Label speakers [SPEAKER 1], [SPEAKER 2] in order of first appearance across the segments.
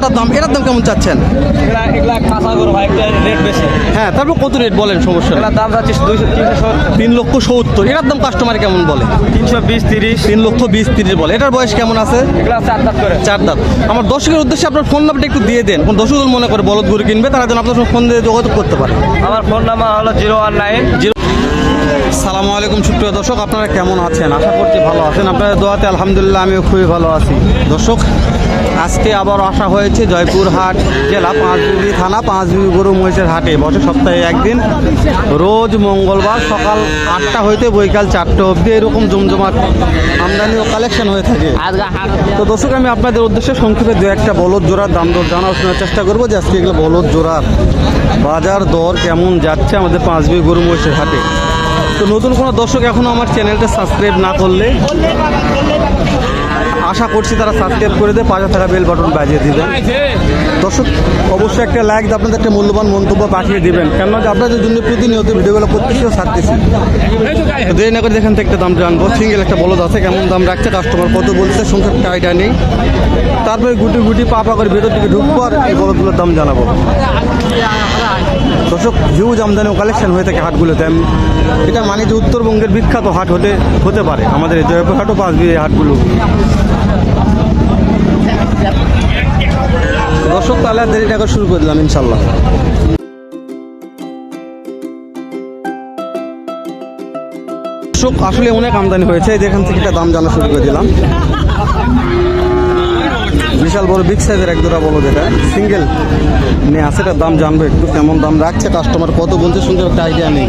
[SPEAKER 1] জোড়াটার দাম? এটার দাম কেমন চাচ্ছেন? হ্যাঁ তারপর কত রেট বলেন সমস্যা।
[SPEAKER 2] দাম যাচ্ছে দুইশো তিনশো
[SPEAKER 1] তিন লক্ষ সত্তর এটার দাম কাস্টমার কেমন বলে?
[SPEAKER 2] তিনশো বিশ তিরিশ।
[SPEAKER 1] তিন লক্ষ বিশ তিরিশ বলে এটার বয়স কেমন আছে?
[SPEAKER 2] এগুলা চার দাঁত করে।
[SPEAKER 1] চার দাঁত। আমার দর্শকের উদ্দেশ্যে আপনার ফোন নাম্বারটা একটু দিয়ে দেন। কোন দর্শক মনে করে বলদ গরু কিনবে তারা যেন আপনার সঙ্গে ফোন দিয়ে যোগাযোগ করতে পারে।
[SPEAKER 2] আমার ফোন নাম্বার হলো জিরো ওয়ান নাইন।
[SPEAKER 1] জিরো সালামু আলাইকুম সুপ্রিয় দর্শক আপনারা কেমন আছেন? আশা করছি ভালো আছেন। আপনাদের দোয়াতে আলহামদুলিল্লাহ আমিও খুবই ভালো আছি। দর্শক আজকে আবার আসা হয়েছে জয়পুরহাট জেলা পাঁচবিবি থানা পাঁচবিবি গরু মহিষের হাটে। বসে সপ্তাহে একদিন রোজ মঙ্গলবার সকাল আটটা হইতে বৈকাল চারটে অবধি এরকম জমজমাট আমদানি ও কালেকশন হয়ে থাকে। তো দর্শক আমি আপনাদের উদ্দেশ্যে সংক্ষেপে দু একটা বলদ জোড়ার দাম দর জানার শোনার চেষ্টা করব যে আজকে এগুলো বলদ জোড়ার বাজার দর কেমন যাচ্ছে আমাদের পাঁচবিবি গরু মহিষের হাটে। তো নতুন কোনো দর্শক এখনও আমার চ্যানেলটা সাবস্ক্রাইব না করলে আশা করছি তারা সাবস্ক্রাইব করে দিয়ে পাশে থাকা বেল বাটন বাজিয়ে দিবেন দর্শক, অবশ্যই একটা লাইক দিয়ে আপনাদের একটা মূল্যবান মন্তব্য পাঠিয়ে দিবেন। কেননা আপনাদের জন্য প্রতিনিয়ত ভিডিওগুলো ও ছাড়তেছি। দেরি না করে এখান থেকে দাম জানব। সিঙ্গেল একটা বলদ আছে, কেমন দাম রাখছে কাস্টমার কত বলছে একটা আইডিয়া নেই। তারপরে গুটি গুটি পা পা করে ভেতর দিকে ঢুকবো আর এই বলদগুলোর দাম জানাব। দর্শক হিউজ আমদানি ও কালেকশন হয়ে থাকে হাটগুলোতে। এটা মানে যে উত্তরবঙ্গের বিখ্যাত হাট হতে হতে পারে। আমাদের এই জয়পুর হাটও পাঁচ বিয়ে হাটগুলো। দর্শক, তাহলে আর দেরিটা করে শুরু করে দিলাম ইনশাল্লাহ দর্শক, আসলে অনেক আমদানি হয়েছে। এই যে থেকে একটা দাম জানা শুরু করে দিলাম। বিশাল বড় বিগ সাইজের এক দুটা বলো যেটা সিঙ্গেল নিয়ে আছে এটার দাম জানব একটু কেমন দাম রাখছে কাস্টমার কত বলছে শুনতে একটা আইডিয়া নেই।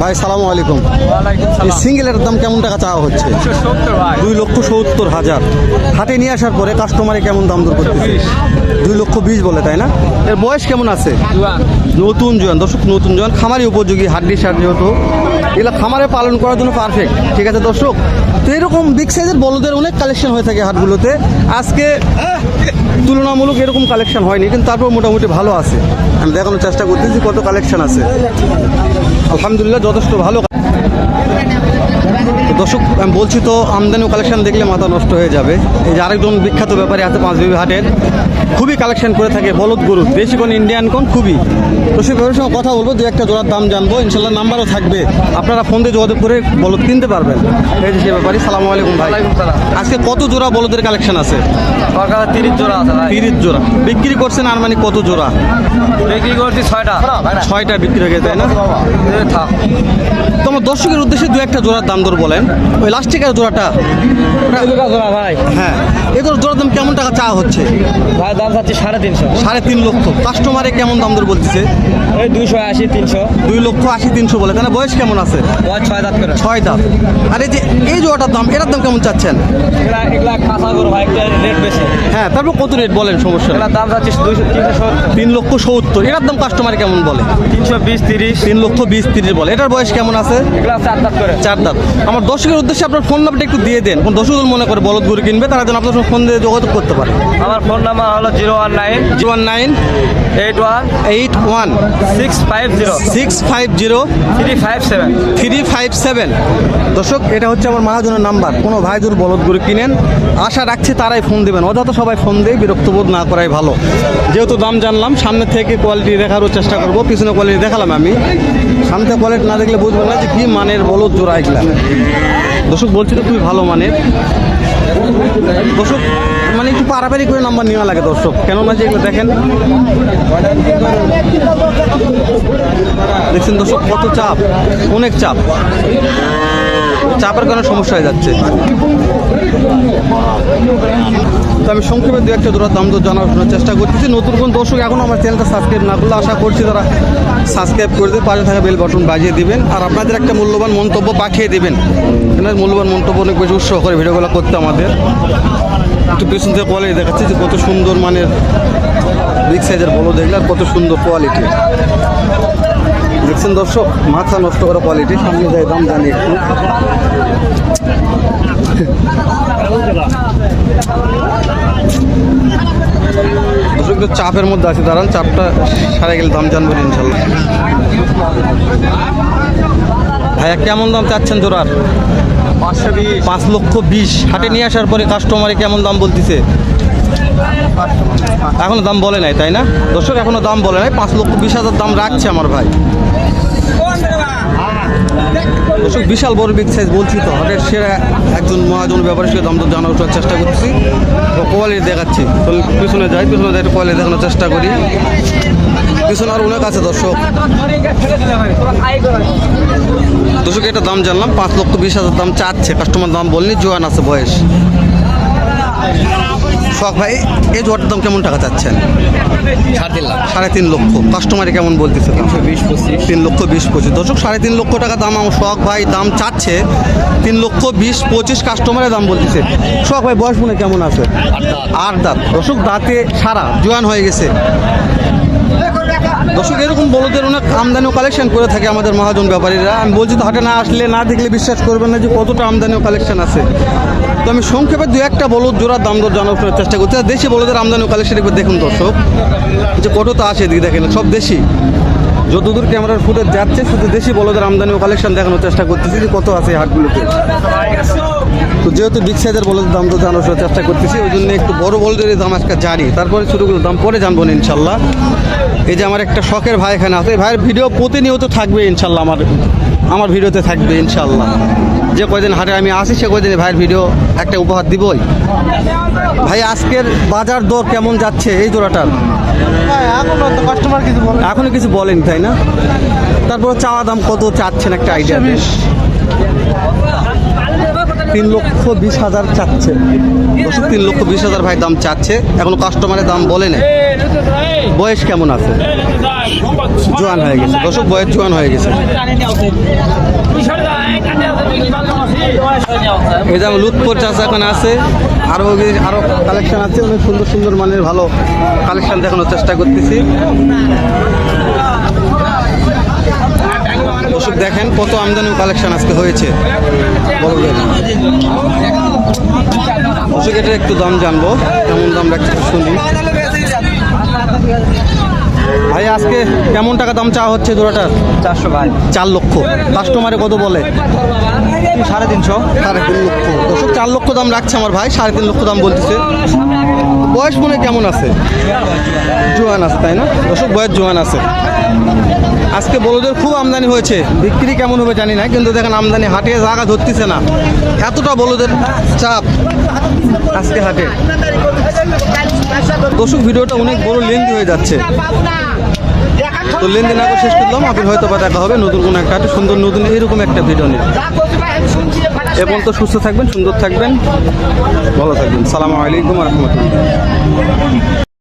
[SPEAKER 1] ভাই সালামু আলাইকুম। এই সিঙ্গেলের দাম কেমন টাকা চাওয়া হচ্ছে? দুই লক্ষ সত্তর হাজার। হাটে নিয়ে আসার পরে কাস্টমারে কেমন দাম দর করতেছে? দুই লক্ষ বিশ বলে তাই না? এর বয়স কেমন আছে? নতুন জোয়ান, দর্শক, নতুন জোয়ান, খামারি উপযোগী হাড্ডি সার যেহেতু, এগুলো খামারে পালন করার জন্য পারফেক্ট ঠিক আছে, দর্শক? তো এরকম বিগ সাইজের বলদের অনেক কালেকশন হয়ে থাকে হাটগুলোতে। আজকে তুলনামূলক এরকম কালেকশন হয়নি, কিন্তু তারপর মোটামুটি ভালো আছে। আমি দেখানোর চেষ্টা করতেছি কত কালেকশন আছে। আলহামদুলিল্লাহ, যথেষ্ট ভালো। দর্শক, আমি বলছি তো আমদানি কালেকশন দেখলে মাথা নষ্ট হয়ে যাবে। এই যে আরেকজন বিখ্যাত ব্যাপারী আছে পাঁচবিবি হাটের। খুবই কালেকশন করে থাকে বলদ গরু দেশি কোন ইন্ডিয়ান কোন খুবই। তো সেই ব্যাপারের সঙ্গে কথা বলব দু একটা জোড়ার দাম জানব ইনশাল্লাহ নাম্বারও থাকবে। আপনারা ফোন দিয়ে যোগাযোগ করে বলদ কিনতে পারবেন। এই যে সে ব্যাপারী সালাম আলাইকুম ভাই। আজকে কত জোড়া বলদের কালেকশন আছে?
[SPEAKER 2] সরকার তিরিশ জোড়া আছে
[SPEAKER 1] তিরিশ জোড়া। বিক্রি করছেন আর মানে কত জোড়া?
[SPEAKER 2] বিক্রি করছি ছয়টা।
[SPEAKER 1] ছয়টা বিক্রি হয়ে গেছে তাই না?
[SPEAKER 2] থাক।
[SPEAKER 1] তোমার দর্শকের উদ্দেশ্যে দু একটা জোড়ার দাম দর বলেন। ওই লাস্টিকের জোড়াটা?
[SPEAKER 2] জোড়া ভাই।
[SPEAKER 1] হ্যাঁ। এগুলোর জোড়ার দাম কেমন টাকা চাওয়া হচ্ছে?
[SPEAKER 2] ভাই দাম যাচ্ছে সাড়ে তিনশো।
[SPEAKER 1] সাড়ে তিন লক্ষ। কাস্টমারে কেমন দাম দর বলতেছে?
[SPEAKER 2] ওই দুইশো আশি তিনশো।
[SPEAKER 1] দুই লক্ষ আশি তিনশো বলে। তাহলে বয়স কেমন আছে?
[SPEAKER 2] বয়স ছয় দাঁত করে।
[SPEAKER 1] ছয় দাঁত। আর এই যে এই জোয়াটার দাম এটার দাম কেমন চাচ্ছেন?
[SPEAKER 2] এগুলা এগুলা কাঁচা গরু ভাই রেট বেশি।
[SPEAKER 1] হ্যাঁ তারপর কত রেট বলেন? সমস্যা।
[SPEAKER 2] এগুলা দাম যাচ্ছে দুইশো তিনশো
[SPEAKER 1] তিন লক্ষ সত্তর। এটার দাম কাস্টমার কেমন বলে?
[SPEAKER 2] তিনশো বিশ তিরিশ।
[SPEAKER 1] তিন লক্ষ বিশ তিরিশ বলে। এটার বয়স কেমন আছে?
[SPEAKER 2] এগুলা চার দাঁত করে।
[SPEAKER 1] চার দাম আমার দর্শকের উদ্দেশ্যে আপনার ফোন নাম্বারটা একটু দিয়ে দেন। কোন দর্শক মনে করে বলদ গরু কিনবে তারা যেন আপনার সঙ্গে ফোন দিয়ে যোগাযোগ করতে পারে।
[SPEAKER 2] আমার ফোন নাম্বার হলো zero one nine zero
[SPEAKER 1] one nine
[SPEAKER 2] eight one
[SPEAKER 1] eight one
[SPEAKER 2] six five zero
[SPEAKER 1] six five zero
[SPEAKER 2] three five seven
[SPEAKER 1] three five seven দর্শক এটা হচ্ছে আমার মহাজনের নাম্বার কোনো ভাই যদি বলদ গরু কিনেন আশা রাখছি তারাই ফোন দেবেন। অযথা সবাই ফোন দিয়ে বিরক্তবোধ না করাই ভালো। যেহেতু দাম জানলাম, সামনে থেকে কোয়ালিটি দেখারও চেষ্টা করব, পিছনে কোয়ালিটি দেখালাম আমি। সামনে কোয়ালিটি না দেখলে বুঝবেন না যে কী মানের বলদ জোড়া এগুলা। দর্শক, বলছি তো খুবই ভালো মানের। দর্শক মানে একটু পারাপারি করে নাম্বার নেওয়া লাগে দর্শক। কেননা যে এগুলো দেখেন, দেখছেন দর্শক, কত চাপ, অনেক চাপ। চাপের কারণে সমস্যা হয়ে যাচ্ছে। তো আমি সংক্ষেপে দু একটা দুটো দাম দর জানার চেষ্টা করতেছি। নতুন কোন দর্শক এখন আমার চ্যানেলটা সাবস্ক্রাইব না করলে আশা করছি তারা সাবস্ক্রাইব করে দিয়ে পাশে থাকা বেল বাটন বাজিয়ে দিবেন। আর আপনাদের একটা মূল্যবান মন্তব্য পাঠিয়ে দিবেন। মূল্যবান মন্তব্য অনেক বেশি উৎসাহ করে ভিডিওগুলো করতে আমাদের। একটু পেছন থেকে কোয়ালিটি দেখাচ্ছে যে কত সুন্দর মানের বিগ সাইজের বলো দেখলে আর কত সুন্দর কোয়ালিটি দেখছেন দর্শক মাথা নষ্ট করা কোয়ালিটি সামনে যাই দাম জানি একটু। দর্শক একটু চাপের মধ্যে আছে দাঁড়ান চাপটা সারে গেলে দাম জানবেন ইনশাল্লাহ। ভাইয়া কেমন দাম চাচ্ছেন জোড়ার?
[SPEAKER 2] বিশ।
[SPEAKER 1] পাঁচ লক্ষ বিশ। হাটে নিয়ে আসার পরে কাস্টমারে কেমন দাম বলতেছে? এখনও দাম বলে নাই, তাই না? দর্শক, এখনও দাম বলে নাই। পাঁচ লক্ষ বিশ হাজার দাম রাখছে আমার ভাই। দর্শক, বিশাল বড় বিগ সাইজ বলছি তো, হাটের সেরা একজন মহাজন ব্যাপারের সাথে দাম দর জানার চেষ্টা করতেছি কোয়ালিটি দেখাচ্ছি। তো পিছনে যাই পিছনে যাই কোয়ালিটি দেখানোর চেষ্টা করি। পিছনে আর অনেক আছে দর্শক। দর্শক, এটা দাম জানলাম, পাঁচ লক্ষ বিশ হাজার দাম চাচ্ছে। কাস্টমার দাম বলনি, জোয়ান আছে বয়স। শখ ভাই এই জোয়ারটার দাম কেমন টাকা চাচ্ছেন?
[SPEAKER 2] সাড়ে তিন লাখ।
[SPEAKER 1] সাড়ে তিন লক্ষ। কাস্টমারে কেমন বলতেছে তিনশো
[SPEAKER 2] বিশ পঁচিশ।
[SPEAKER 1] তিন লক্ষ বিশ পঁচিশ। দর্শক সাড়ে তিন লক্ষ টাকা দাম আমার শখ ভাই দাম চাচ্ছে। তিন লক্ষ বিশ পঁচিশ কাস্টমারের দাম বলতেছে। শখ ভাই বয়স মনে কেমন আছে? আর দাঁত। দর্শক দাঁতে সারা জোয়ান হয়ে গেছে। দর্শক, এরকম বলদের অনেক আমদানি ও কালেকশন করে থাকে আমাদের মহাজন ব্যাপারীরা। আমি বলছি তো, হাটে না আসলে না দেখলে বিশ্বাস করবেন না যে কতটা আমদানি ও কালেকশন আছে। তো আমি সংক্ষেপে দু একটা বলদ জোড়ার দাম দর জানার চেষ্টা করছি। আর দেশি বলদের আমদানি ও কালেকশন একবার দেখুন দর্শক। যে কত কতটা আসে এদিকে দেখেন, সব দেশি। যতদূর ক্যামেরার ফুটেজ যাচ্ছে, শুধু দেশি বলদের আমদানি ও কালেকশন দেখানোর চেষ্টা করতেছি যে কত আছে হাটগুলোতে। তো যেহেতু বিগ সাইজের বলদের দাম তো জানার চেষ্টা করতেছি, ওই জন্য একটু বড় বলদের দাম আজকে জানি। তারপরে ছোটোগুলোর দাম পরে জানব না, ইনশাল্লাহ। এই যে আমার একটা শখের ভাই এখানে আছে, এই ভাইয়ের ভিডিও প্রতিনিয়ত থাকবে, ইনশাল্লাহ আমার আমার ভিডিওতে থাকবে, ইনশাল্লাহ। যে কয়দিন হাটে আমি আসি, সে কয়দিন ভাইয়ের ভিডিও একটা উপহার দিবই। ভাই, আজকের বাজার দর কেমন যাচ্ছে এই জোড়াটার?
[SPEAKER 2] কাস্টমার
[SPEAKER 1] এখনও কিছু বলেন, তাই না? তারপর চাওয়া দাম কত চাচ্ছেন, একটা আইডিয়া তিন লক্ষ বিশ হাজার চাচ্ছে। দর্শক, তিন লক্ষ বিশ হাজার ভাই দাম চাচ্ছে। এখনও কাস্টমারের দাম বলে না বয়স কেমন আছে? জোয়ান হয়ে গেছে। দর্শক, বয়স জোয়ান হয়ে গেছে। এই যেমন লুৎপুর চাষ এখন আছে। আরও আরও কালেকশন আছে। অনেক সুন্দর সুন্দর মানের ভালো কালেকশন দেখানোর চেষ্টা করতেছি। দর্শক দেখেন কত আমদানি কালেকশন আজকে হয়েছে। দর্শক একটু দাম জানব। কেমন দাম একটু শুনি। আজকে কেমন টাকা দাম চাওয়া হচ্ছে জোড়াটার
[SPEAKER 2] চারশো ভাই।
[SPEAKER 1] চার লক্ষ। কাস্টমারে কত বলে?
[SPEAKER 2] সাড়ে তিনশো।
[SPEAKER 1] সাড়ে তিন লক্ষ। চার লক্ষ দাম রাখছে আমার ভাই সাড়ে তিন লক্ষ দাম বলতেছে। বয়স মনে কেমন আছে? জোয়ান আছে তাই না? দর্শক বয়স জোয়ান আছে। আজকে বলদের খুব আমদানি হয়েছে। বিক্রি কেমন হবে জানি না কিন্তু দেখেন আমদানি হাটে জায়গা ধরতেছে না। এতটা বলদের চাপ আজকে হাটে। দর্শক ভিডিওটা অনেক বড় লেন্দি হয়ে যাচ্ছে। তো লেনদেন আগে শেষ করলাম আপনি হয়তো বা দেখা হবে নতুন কোনো একটা সুন্দর নতুন এরকম একটা ভিডিও নিয়ে। এবং তো সুস্থ থাকবেন, সুন্দর থাকবেন। ভালো থাকবেন। সালামু আলাইকুম রহমতুল্লাহ।